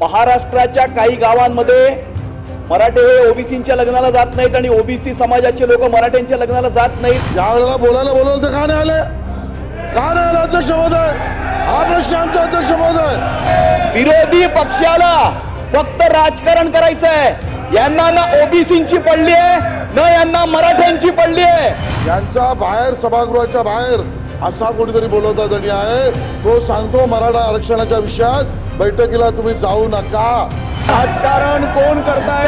महाराष्ट्राच्या काही गावांमध्ये मराठे हे ओबीसीच्या लग्नाला जात नाहीत आणि ओबीसी समाजाचे लोक मराठ्यांच्या लग्नाला जात नाहीत. ज्या वेळेला बोलायला बोलवलं तर का नाही आले? का नाही आले अध्यक्ष महोदय? हा प्रश्न आमचा अध्यक्ष महोदय. विरोधी पक्षाला फक्त राजकारण करायचं आहे यांना ना ओबीसीची पडली आहे न यांना मराठ्यांची पडली आहे. यांच्या बाहेर सभागृहाच्या बाहेर असा कोणीतरी बोलवता तरी आहे. तो सांगतो मराठा आरक्षणाच्या विषयात बैठकीला तुम्ही जाऊ नका. राजकारण कोण करताय?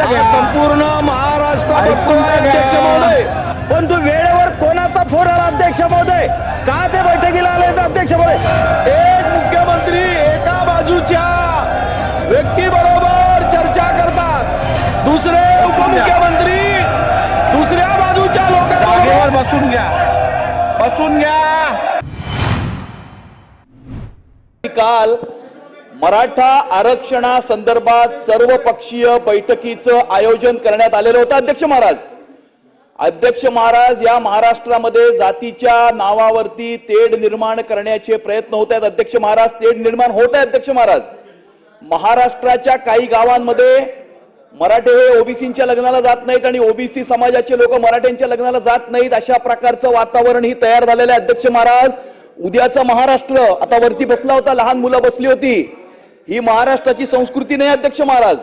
हा संपूर्ण महाराष्ट्र अध्यक्ष महोदय. पण तू वेळेवर कोणाचा फोन आला अध्यक्ष महोदय? का ते बैठकीला आले अध्यक्ष महोदय? एक मुख्यमंत्री एका बाजूच्या व्यक्ती बरोबर चर्चा करतात. दुसरे उपमुख्यमंत्री दुसऱ्या बाजूच्या लोकांबरोबर बसून घ्या. बसून घ्या. काल मराठा आरक्षणासंदर्भात सर्व पक्षीय बैठकीचं आयोजन करण्यात आलेलं होतं अध्यक्ष महाराज. अध्यक्ष महाराज या महाराष्ट्रामध्ये जातीच्या नावावरती तेढ निर्माण करण्याचे प्रयत्न होत आहेत अध्यक्ष महाराज. तेढ निर्माण होत आहे अध्यक्ष महाराज. महाराष्ट्राच्या काही गावांमध्ये मराठे हे ओबीसीच्या लग्नाला जात नाहीत आणि ओबीसी समाजाचे लोक मराठ्यांच्या लग्नाला जात नाहीत अशा प्रकारचं वातावरण ही तयार झालेलं आहे अध्यक्ष महाराज. उद्याचा महाराष्ट्र आता वरती बसला होता लहान मुलं बसली होती. ही महाराष्ट्राची संस्कृती नाही अध्यक्ष महाराज.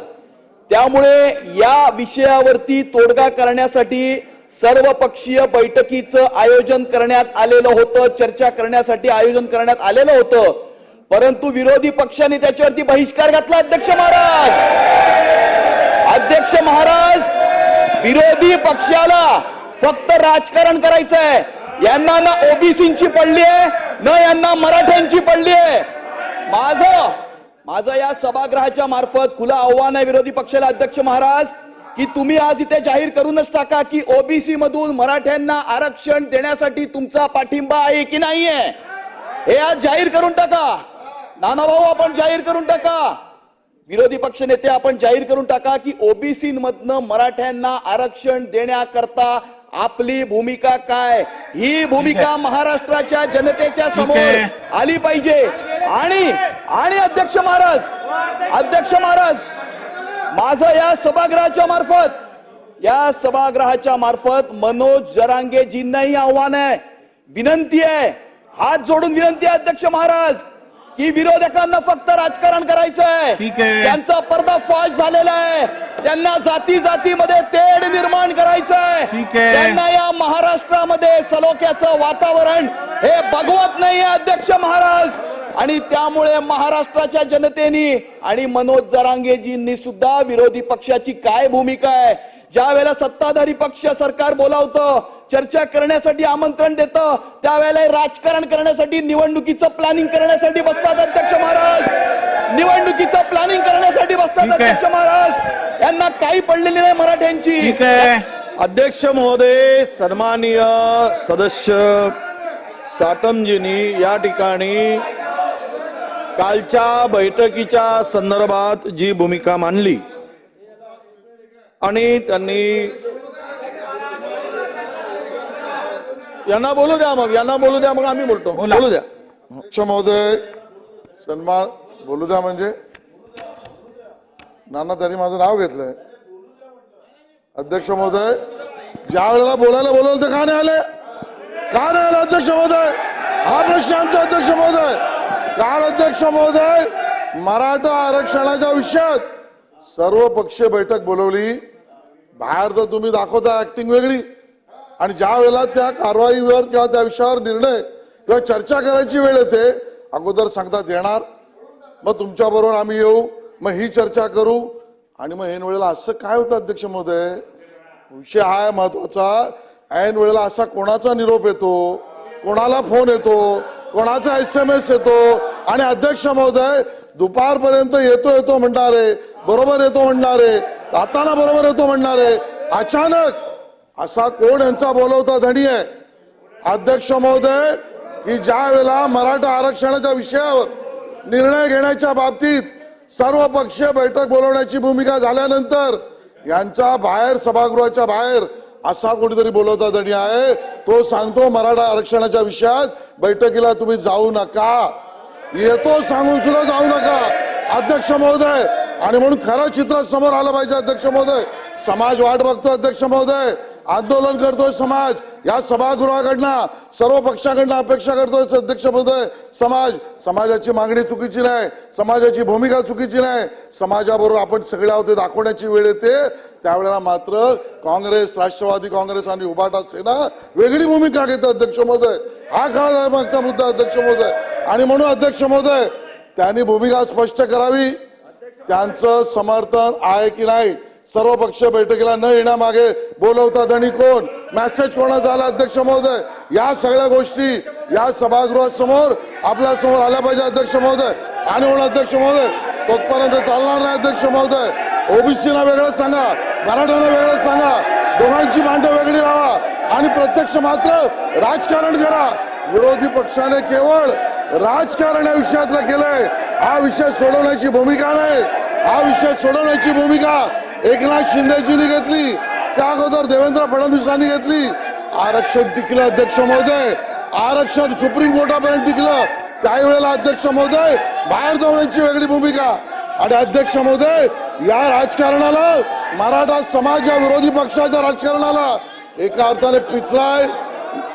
त्यामुळे या विषयावरती तोडगा करण्यासाठी सर्व पक्षीय बैठकीचं आयोजन करण्यात आलेलं होतं चर्चा करण्यासाठी आयोजन करण्यात आलेलं होतं. परंतु विरोधी पक्षाने त्याच्यावरती बहिष्कार घातला अध्यक्ष महाराज. अध्यक्ष महाराज विरोधी पक्षाला फक्त राजकारण करायचं आहे यांना ना ओबीसीची पडली आहे न यांना मराठ्यांची पडली आहे. माझं माझं या सभागृहाच्या मार्फत खुलं आव्हान आहे विरोधी पक्षाला अध्यक्ष महाराज की तुम्ही आज इथे जाहीर करूनच टाका की ओबीसी मधून मराठ्यांना आरक्षण देण्यासाठी तुमचा पाठिंबा आहे की नाहीये? हे आज जाहीर करून टाका. नाना भाऊ आपण जाहीर करून टाका. विरोधी पक्ष नेते आपण जाहीर करून टाका की ओबीसी मधनं मराठ्यांना आरक्षण देण्याकरता आपली भूमिका काय? ही भूमिका महाराष्ट्राच्या जनतेच्या समोर. आली पाहिजे. आणि आणि अध्यक्ष महाराज अध्यक्ष महाराज माझं या सभागृहाच्या मार्फत या सभागृहाच्या मार्फत मनोज जरांगेजींनाही आव्हान आहे विनंती आहे हात जोडून विनंती आहे अध्यक्ष महाराज की विरोधकांना फक्त राजकारण करायचं आहे. त्यांचा पर्दाफाश झालेला आहे. त्यांना जाती जातीमध्ये तेढ निर्माण करायचं आहे. त्यांना या महाराष्ट्रामध्ये सलोख्याचं वातावरण हे बघवत नाहीये अध्यक्ष महाराज. आणि त्यामुळे महाराष्ट्राच्या जनतेने आणि मनोज जरांगेजींनी सुद्धा विरोधी पक्षाची काय भूमिका आहे? ज्या वेळेला सत्ताधारी पक्ष सरकार बोलावतं चर्चा करण्यासाठी आमंत्रण देतं त्यावेळेला राजकारण करण्यासाठी निवडणुकीचं प्लॅनिंग करण्यासाठी बसतात अध्यक्ष महाराज. निवडणुकीचं प्लॅनिंग करण्यासाठी बसतात. अध्यक्ष महाराज. यांना काही पडलेली नाही मराठ्यांची. ठीक आहे. अध्यक्ष महोदय सन्माननीय सदस्य साटमजींनी या ठिकाणी कालच्या बैठकीच्या संदर्भात जी भूमिका मांडली आणि त्यांनी यांना बोलू द्या मग यांना बोलू द्या मग आम्ही बोलतो. बोला. द्या. अध्यक्ष महोदय सन्मान बोलू द्या म्हणजे. नाना त्यांनी माझं नाव घेतलंय. अध्यक्ष महोदय ज्या वेळेला बोलायला बोलवलं तर का नाही आले? का नाही आले अध्यक्ष महोदय? हा प्रश्न आमचा अध्यक्ष महोदय. काल अध्यक्ष महोदय मराठा आरक्षणाच्या विषयात सर्व पक्षीय बैठक बोलवली. बाहेर तर तुम्ही दाखवता ऍक्टिंग वेगळी. आणि ज्या वेळेला त्या कारवाईवर किंवा त्या विषयावर निर्णय किंवा चर्चा करायची वेळ येते अगोदर सांगतात येणार. मग तुमच्या बरोबर आम्ही येऊ. मग ही चर्चा करू. आणि मग ऐन वेळेला असं काय होतं अध्यक्ष महोदय? विषय हा महत्त्वाचा ऐन वेळेला असा कोणाचा निरोप येतो? कोणाला फोन येतो? कोणाचा एस एम एस येतो? आणि अध्यक्ष महोदय दुपारपर्यंत येतो येतो म्हणणारे बरोबर येतो म्हणणार आहे. जाताना बरोबर येतो म्हणणार आहे. अचानक असा कोण यांचा बोलवता धणी आहे? अध्यक्ष महोदय की ज्या वेळेला मराठा आरक्षणाच्या विषयावर निर्णय घेण्याच्या बाबतीत सर्व पक्षीय बैठक बोलवण्याची भूमिका झाल्यानंतर यांचा बाहेर सभागृहाच्या बाहेर असा कोणीतरी बोलवता धणी आहे. तो सांगतो मराठा आरक्षणाच्या विषयात बैठकीला तुम्ही जाऊ नका. येतो सांगून सुद्धा जाऊ नका. अध्यक्ष महोदय आणि म्हणून खरं चित्र समोर आलं पाहिजे अध्यक्ष महोदय. समाज वाट बघतो अध्यक्ष महोदय. आंदोलन करतोय समाज. या सभागृहाकडनं सर्व पक्षाकडनं अपेक्षा करतोय अध्यक्ष महोदय. समाज समाजाची मागणी चुकीची नाही. समाजाची भूमिका चुकीची नाही. समाजाबरोबर आपण सगळे आहोत दाखवण्याची वेळ येते. त्यावेळेला मात्र काँग्रेस राष्ट्रवादी काँग्रेस आणि उभाटा सेना वेगळी भूमिका घेते अध्यक्ष महोदय. हा खरा मागचा मुद्दा अध्यक्ष महोदय. आणि म्हणून अध्यक्ष महोदय त्यांनी भूमिका स्पष्ट करावी. त्यांचं समर्थन आहे की नाही? सर्व पक्ष बैठकीला न येण्यामागे बोलवतात आणि कोण? मेसेज कोणाचा आला अध्यक्ष महोदय? या सगळ्या गोष्टी या सभागृहासमोर आपल्यासमोर आल्या पाहिजे अध्यक्ष महोदय. आणि म्हणून अध्यक्ष महोदय तोपर्यंत चालणार नाही अध्यक्ष महोदय. ओबीसीना वेगळं सांगा मराठ्यांना वेगळं सांगा दोघांची भांडं वेगळी लावा आणि प्रत्यक्ष मात्र राजकारण करा. विरोधी पक्षाने केवळ राजकारण या विषयातलं केलंय. हा विषय सोडवण्याची भूमिका नाही. हा विषय सोडवण्याची भूमिका एकनाथ शिंदेजींनी घेतली. त्या अगोदर देवेंद्र फडणवीसांनी घेतली. आरक्षण टिकलं अध्यक्ष महोदय. आरक्षण सुप्रीम कोर्टापर्यंत टिकलं. त्याही वेळेला अध्यक्ष महोदय बाहेर जाण्याची वेगळी भूमिका. आणि अध्यक्ष महोदय या राजकारणाला मराठा समाज या विरोधी पक्षाच्या राजकारणाला एका अर्थाने पिचलाय.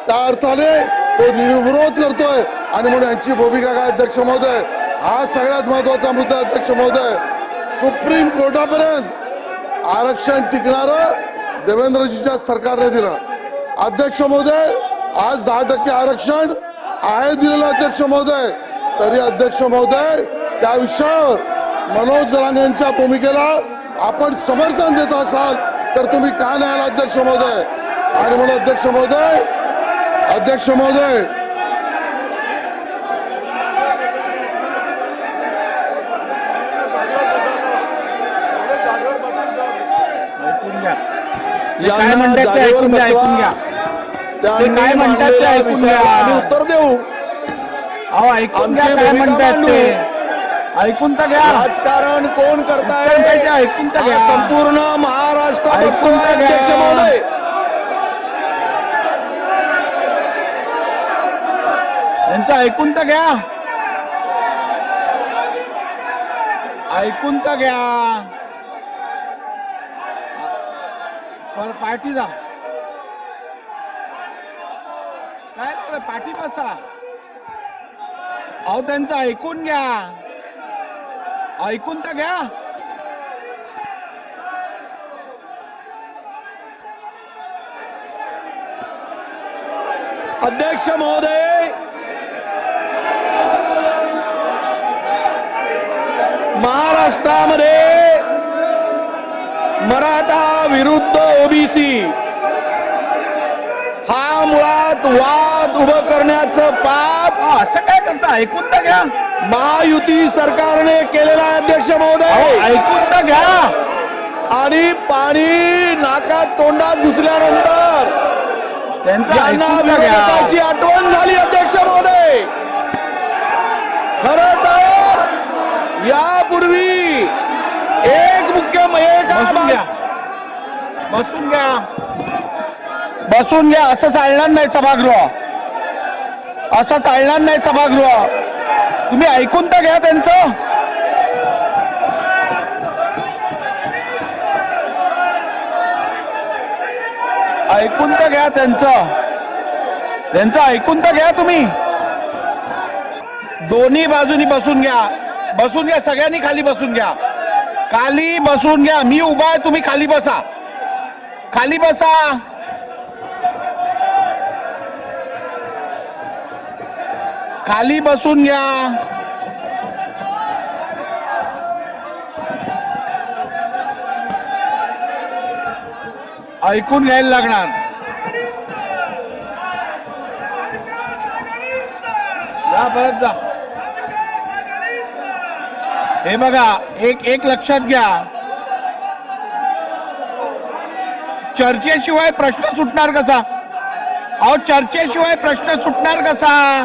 त्या अर्थाने तो निर्विरोध करतोय. आणि म्हणून यांची भूमिका काय अध्यक्ष महोदय? हा सगळ्यात महत्त्वाचा मुद्दा अध्यक्ष महोदय सुप्रीम कोर्टापर्यंत आरक्षण टिकणार देवेंद्रजीच्या सरकारने दिलं. अध्यक्ष महोदय आज दहा टक्के आरक्षण आहे दिलेलं अध्यक्ष महोदय. तरी अध्यक्ष महोदय त्या विषयावर मनोज जरांगे यांच्या भूमिकेला आपण समर्थन देत असाल तर तुम्ही का नाही अध्यक्ष महोदय? आणि म्हणून अध्यक्ष महोदय अध्यक्ष महोदय काय म्हणतात ते जागेवर ऐकून घ्या ऐकून बसवा. घ्या त्यांनी काय म्हणतात ते मांडलेल्या ऐकून विषयाला घ्या. आम्ही उत्तर देऊ अहो ऐकून घ्या आमची काय भूमिका म्हणतात मांडू. ते ऐकून तर घ्या राजकारण कोण करताय ऐकून तर घ्या, हा. संपूर्ण महाराष्ट्र ऐकून बघतोय तर घ्या. अध्यक्ष महोदय यांचं ऐकून तर घ्या ऐकून तर घ्या पर पार्टी जा. काय लागलं पाठी बसा. अहो त्यांचं ऐकून घ्या. ऐकून तर घ्या. अध्यक्ष महोदय. महाराष्ट्रामध्ये मराठा विरुद्ध ओबीसी. हा मुळात वाद उभं करण्याचं पाप असं काय करता? ऐकून तर घ्या. महायुती सरकारने केलेला अध्यक्ष महोदय. ऐकून तर घ्या. आणि पाणी नाकात तोंडात घुसल्यानंतर त्यांचं विरोधकाची आठवण झाली अध्यक्ष महोदय. खर तर यापूर्वी बसून घ्या. बसून घ्या. बसून घ्या. असं चालणार नाही सभागृह. असं चालणार नाही सभागृह. तुम्ही ऐकून तर घ्या त्यांचं. ऐकून तर घ्या त्यांचं. त्यांचं ऐकून तर घ्या तुम्ही. दोन्ही बाजूनी बसून घ्या. बसून घ्या. सगळ्यांनी खाली बसून घ्या. खाली बसून घ्या. मी उभा आहे तुम्ही खाली बसा. खाली बसा. खाली बसून घ्या. ऐकून घ्यायला लागणार. जा परत जा. हे बघा एक एक लक्षात घ्या. चर्चेशिवाय प्रश्न सुटणार कसा? अहो चर्चेशिवाय प्रश्न सुटणार कसा?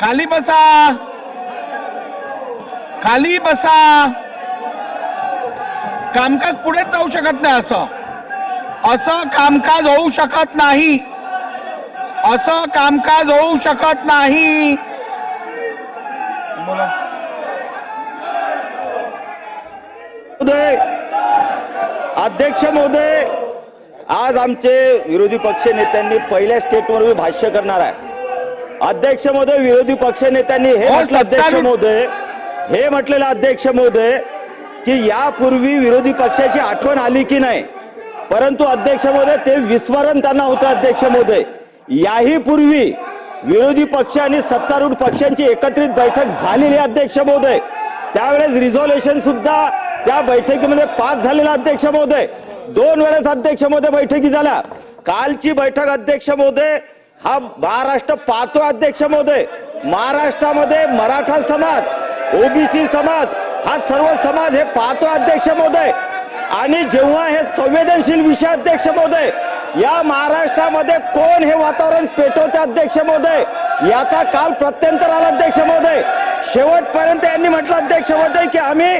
खाली बसा. खाली बसा. कामकाज पुढे जाऊ शकत नाही असं. असं कामकाज होऊ शकत नाही. असं कामकाज होऊ शकत नाही. महोदय. अध्यक्ष महोदय आज आमचे विरोधी पक्ष नेत्यांनी पहिल्या स्टेटवर भाष्य करणार आहे. अध्यक्ष महोदय विरोधी पक्ष नेत्यांनी हे हो, म्हटलं अध्यक्ष महोदय हे म्हटलेलं अध्यक्ष महोदय की यापूर्वी विरोधी पक्षाची आठवण आली की नाही. परंतु अध्यक्ष महोदय ते विस्मरण त्यांना होतं अध्यक्ष महोदय. याही पूर्वी विरोधी पक्ष आणि सत्तारूढ पक्षांची एकत्रित बैठक झालेली अध्यक्ष महोदय. त्यावेळेस रिझॉल्युशन सुद्धा त्या बैठकीमध्ये पास झालेला अध्यक्ष महोदय. दोन वेळेस अध्यक्ष महोदय बैठकी झाल्या. कालची बैठक अध्यक्ष महोदय हा महाराष्ट्र पाहतो अध्यक्ष महोदय. महाराष्ट्रामध्ये मराठा समाज ओबीसी समाज हा सर्व समाज हे पाहतो अध्यक्ष महोदय. आणि जेव्हा हे संवेदनशील विषय अध्यक्ष महोदय या महाराष्ट्रामध्ये कोण हे वातावरण पेटवते अध्यक्ष महोदय? याचा काल प्रत्यंतर आला अध्यक्ष महोदय. शेवटपर्यंत यांनी म्हटलं अध्यक्ष महोदय की आम्ही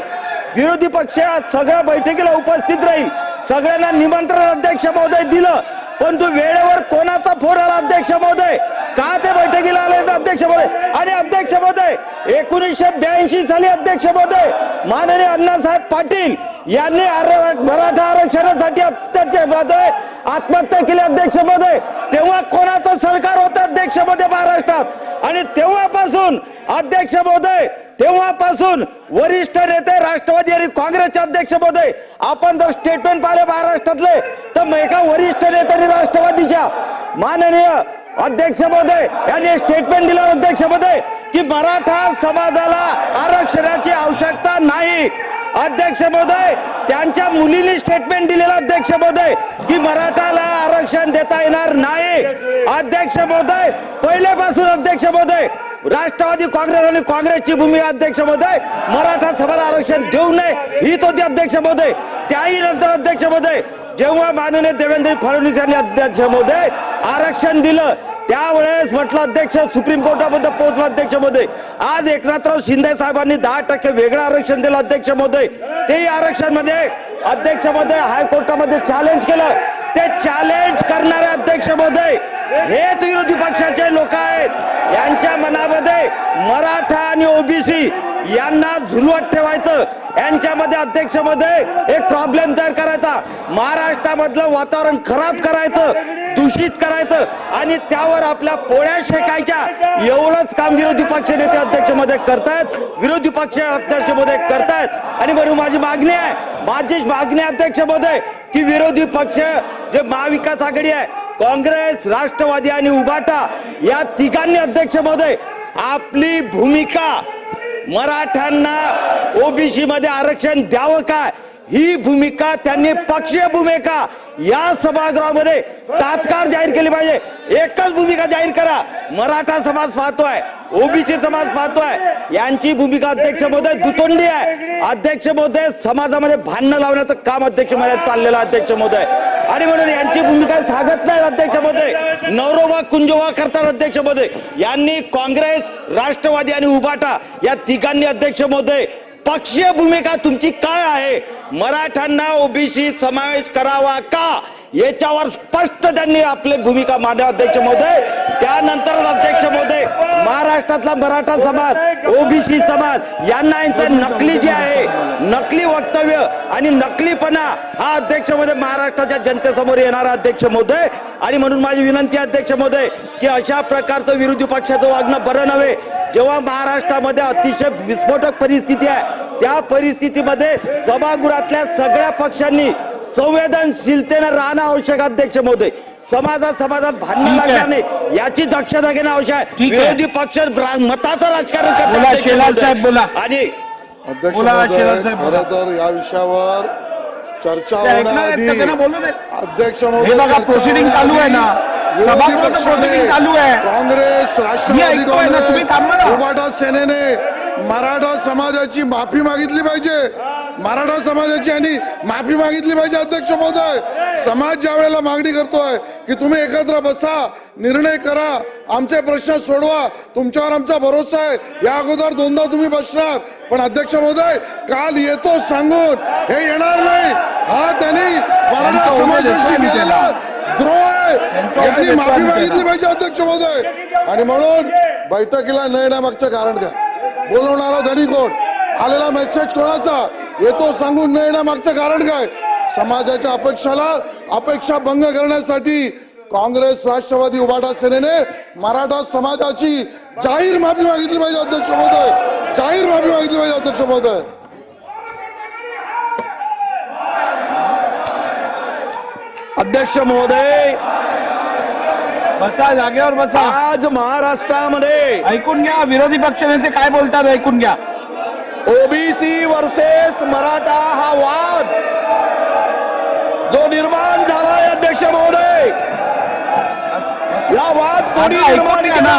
विरोधी पक्ष सगळ्या बैठकीला उपस्थित राहील. सगळ्यांना निमंत्रण अध्यक्ष महोदय दिलं. पण तू वेळेवर कोणाचा फोन आला अध्यक्ष महोदय? का ते बैठकीला आले अध्यक्ष महोदय? आणि अध्यक्ष महोदय एकोणीसशे ब्याऐंशी साली अध्यक्ष महोदय माननीय अण्णासाहेब पाटील यांनी मराठा आरक्षणासाठी अध्यक्ष महोदय आत्महत्या केली अध्यक्ष महोदय. तेव्हा कोणाचं सरकार होतं अध्यक्ष महोदय महाराष्ट्रात? आणि तेव्हापासून अध्यक्ष महोदय तेव्हापासून वरिष्ठ नेते राष्ट्रवादी आणि काँग्रेसचे अध्यक्ष महोदय आपण जर स्टेटमेंट पाहिले महाराष्ट्रातले तर एका वरिष्ठ नेत्यांनी राष्ट्रवादीच्या माननीय अध्यक्ष महोदय यांनी स्टेटमेंट दिलं अध्यक्ष महोदय की मराठा समाजाला आरक्षणाची आवश्यकता नाही. अध्यक्ष महोदय त्यांच्या मुलीने स्टेटमेंट दिलेलं अध्यक्ष महोदय की मराठाला आरक्षण देता येणार नाही. अध्यक्ष महोदय पहिल्यापासून अध्यक्ष महोदय राष्ट्रवादी काँग्रेस आणि काँग्रेसची भूमिका अध्यक्ष महोदय. मराठा समाज आरक्षण देऊ नये हीच होती अध्यक्ष महोदय. त्याही नंतर अध्यक्ष महोदय जेव्हा माननीय देवेंद्र फडणवीस यांनी अध्यक्ष महोदय आरक्षण दिलं त्यावेळेस म्हटलं अध्यक्ष सुप्रीम कोर्टामध्ये पोहोचला अध्यक्ष महोदय. आज एकनाथराव शिंदे साहेबांनी दहा टक्के वेगळं आरक्षण दिलं अध्यक्ष महोदय. तेही आरक्षणमध्ये अध्यक्ष महोदय हायकोर्टामध्ये चॅलेंज केलं. ते चॅलेंज करणारे अध्यक्ष महोदय. हेच विरोधी पक्षाचे लोक आहेत. यांच्या मनामध्ये मराठा आणि ओबीसी यांना झुलवत ठेवायचं. यांच्यामध्ये अध्यक्षमध्ये एक प्रॉब्लेम तयार करायचा. महाराष्ट्रामधलं वातावरण खराब करायचं दूषित करायचं आणि त्यावर आपल्या पोळ्या शेकायच्या. एवढंच काम विरोधी पक्ष नेते अध्यक्षमध्ये करतायत. विरोधी पक्ष अध्यक्षमध्ये करतायत. आणि म्हणून माझी मागणी आहे माझी मागणी अध्यक्षमध्ये की विरोधी पक्ष जे महाविकास आघाडी आहे काँग्रेस राष्ट्रवादी आणि उबाटा या तिघांनी अध्यक्ष महोदय आपली भूमिका मराठ्यांना ओबीसी मध्ये आरक्षण द्यावं काय? ही भूमिका त्यांनी पक्षीय भूमिका या सभागृहामध्ये तात्काळ जाहीर केली पाहिजे. एकच भूमिका जाहीर करा. मराठा समाज पाहतोय ओबीसी समाज पाहतोय. यांची भूमिका अध्यक्ष महोदय दुतोंडी आहे. अध्यक्ष महोदय समाजामध्ये भांडणं लावण्याचं काम अध्यक्ष महोदय चाललेलं अध्यक्ष महोदय आणि म्हणून यांची भूमिका सांगत नाही अध्यक्ष नवरोबा कुंजोबा करतात अध्यक्ष यांनी काँग्रेस राष्ट्रवादी आणि उबाटा या तिघांनी अध्यक्ष महोदय पक्षीय भूमिका तुमची काय आहे? मराठ्यांना ओबीसी समावेश करावा का? याच्यावर स्पष्ट त्यांनी आपली भूमिका मांडली अध्यक्ष महोदय. त्यानंतर अध्यक्ष महोदय महाराष्ट्रातला मराठा समाज ओबीसी समाज यांना यांचं नकली जे आहे नकली वक्तव्य आणि नकलीपणा हा अध्यक्ष महोदय महाराष्ट्राच्या जनतेसमोर येणारा अध्यक्ष महोदय. आणि म्हणून माझी विनंती अध्यक्ष महोदय की अशा प्रकारचं विरोधी पक्षाचं वागणं बरं नव्हे. जेव्हा महाराष्ट्रामध्ये अतिशय विस्फोटक परिस्थिती आहे त्या परिस्थितीमध्ये सभागृहातल्या सगळ्या पक्षांनी संवेदनशीलतेनं राहणं आवश्यक आहे, अध्यक्ष महोदय समाजात समाजात भांडणं. लागणार नाही याची दक्षता घेणं आवश्यक आहे. विरोधी पक्ष मताचं राजकारण करतात. आणि अध्यक्ष बोला, महोदय शेलार साहेब, बोला. खरं तर या विषयावर चर्चा. अध्यक्ष हे महोदय proceeding चालू आहे ना. विरोधी पक्षाने proceeding चालू आहे. काँग्रेस राष्ट्रवादी. काँग्रेस सेनेने मराठा समाजाची माफी मागितली पाहिजे. मराठा समाजाची आणि माफी मागितली पाहिजे अध्यक्ष महोदय. समाज ज्या वेळेला मागणी करतोय की तुम्ही एकत्र बसा निर्णय करा आमचे प्रश्न सोडवा तुमच्यावर आमचा भरोसा आहे. या अगोदर दोनदा तुम्ही बसणार. पण अध्यक्ष महोदय काल येतो सांगून हे येणार नाही. हा त्यांनी मराठा समाजाशी केलेला द्रोह आहे. त्यांचा यांनी उमेदवार माफी. मागितली पाहिजे अध्यक्ष महोदय. आणि म्हणून बैठकीला न येण्यामागचं कारण काय बोलवणारा धनी कोण? आलेला मेसेज कोणाचा? येतो सांगून न येण्यामागचं कारण काय? समाजाच्या अपेक्षाला अपेक्षा भंग करण्यासाठी काँग्रेस राष्ट्रवादी उभाटा सेनेने मराठा समाजाची जाहीर माफी मागितली पाहिजे अध्यक्ष महोदय. जाहीर माफी मागितली पाहिजे अध्यक्ष महोदय. अध्यक्ष महोदय बसा जागेवर बसा. आज महाराष्ट्रामध्ये ऐकून घ्या विरोधी पक्षनेते काय बोलतात ऐकून घ्या. ओबीसी वर्सेस मराठा हा वाद जो निर्माण झालाय अध्यक्ष महोदय. या वाद कोणी निर्माण घ्या ना.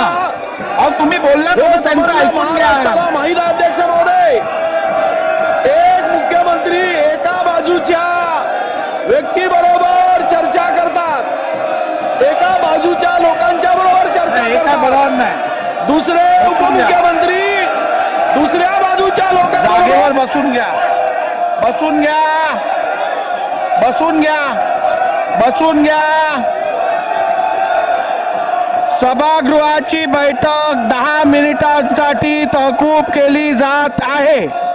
केला? तुम्ही बोलला माहीत आहे अध्यक्ष महोदय. दुसरे बसून उपमुख्यमंत्री दुसऱ्या बाजूच्या जागेवर बसून घ्या. बसून घ्या. बसून घ्या. बसून घ्या. सभागृहाची बैठक दहा मिनिटांसाठी तहकूब केली जात आहे.